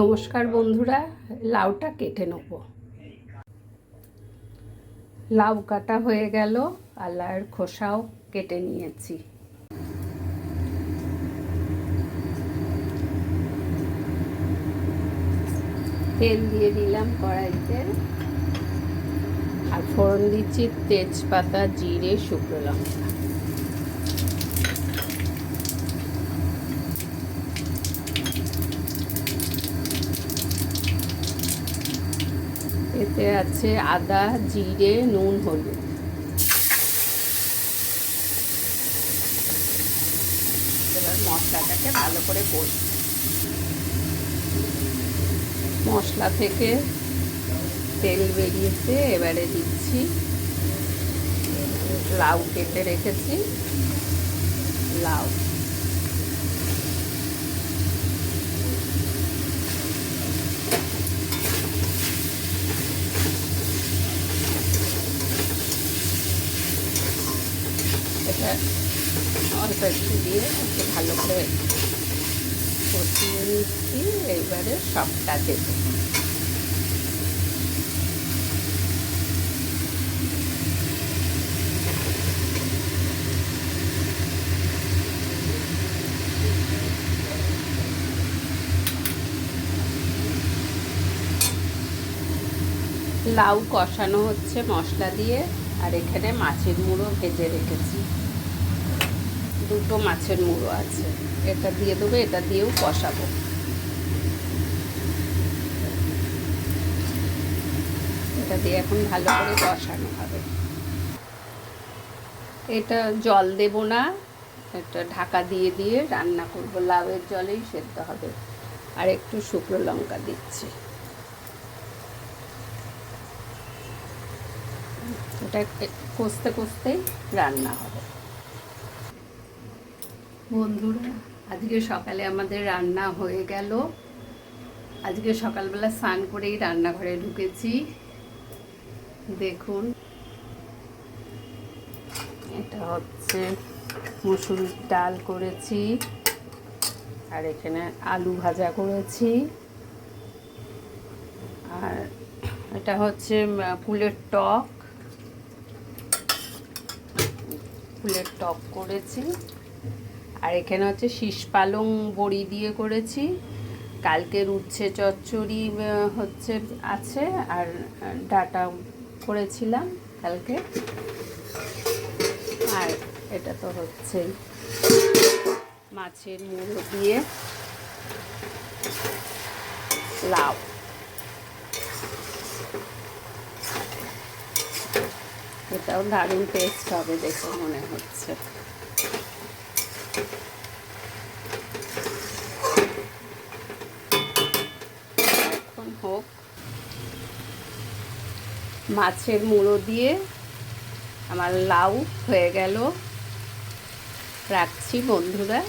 নমস্কার বন্ধুরা, লাউটা কেটে নেব। লাউ কাটা হয়ে গেল আর খোসাও কেটে নিয়েছি। তেল দিয়ে দিলাম কড়াইতে। আর ফোড়ন দিচ্ছি তেজপাতা, জিরে, শুকনো লঙ্কা। এতে আছে আদা, জিরে, নুন, হলুদ। এবার মশলাটাকে ভালো করে কষি। মশলা থেকে তেল বেরিয়েছে, এবারে দিচ্ছি লাউ কেটে রেখেছি। লাউ। এটা অল্প একটু দিয়ে ভালো করে কষিয়ে নিচ্ছি এইবারে সবটা দেবো। লাউ কষানো হচ্ছে মশলা দিয়ে, আর এখানে মাছের মুড়ো ভেজে রেখেছি। দুটো মাছের মুড়ো আছে। এটা দিয়ে দেবো, এটা দিয়েও কষাবো। এটা দিয়ে এখন ভালো করে কষানো হবে। এটা জল দেব না, এটা ঢাকা দিয়ে দিয়ে রান্না করব। লাউয়ের জলেই সেদ্ধ হবে। আর একটু শুকনো লঙ্কা দিচ্ছি। এটা কষতে কষতেই রান্না হবে। বন্ধুরা, আজকে সকালে আমাদের রান্না হয়ে গেল। আজকে সকালবেলা স্নান করেই রান্নাঘরে ঢুকেছি। দেখুন, এটা হচ্ছে মুসুর ডাল করেছি, আর এখানে আলু ভাজা করেছি। আর এটা হচ্ছে ফুলের টক। ফুলের টক করেছি। আর এখানে হচ্ছে শীষ পালং বড়ি দিয়ে করেছি। কালকের উচ্ছে চচ্চড়ি হচ্ছে আছে আর ডাটা করেছিলাম কালকে। আর এটা তো হচ্ছে মাছের মুড়ো দিয়ে লাউ। এটাও দারুণ টেস্ট হবে দেখে মনে হচ্ছে। এখন হোক। মাছের মুড়ো দিয়ে আমার লাউ হয়ে গেল। রাখছি বন্ধুরা।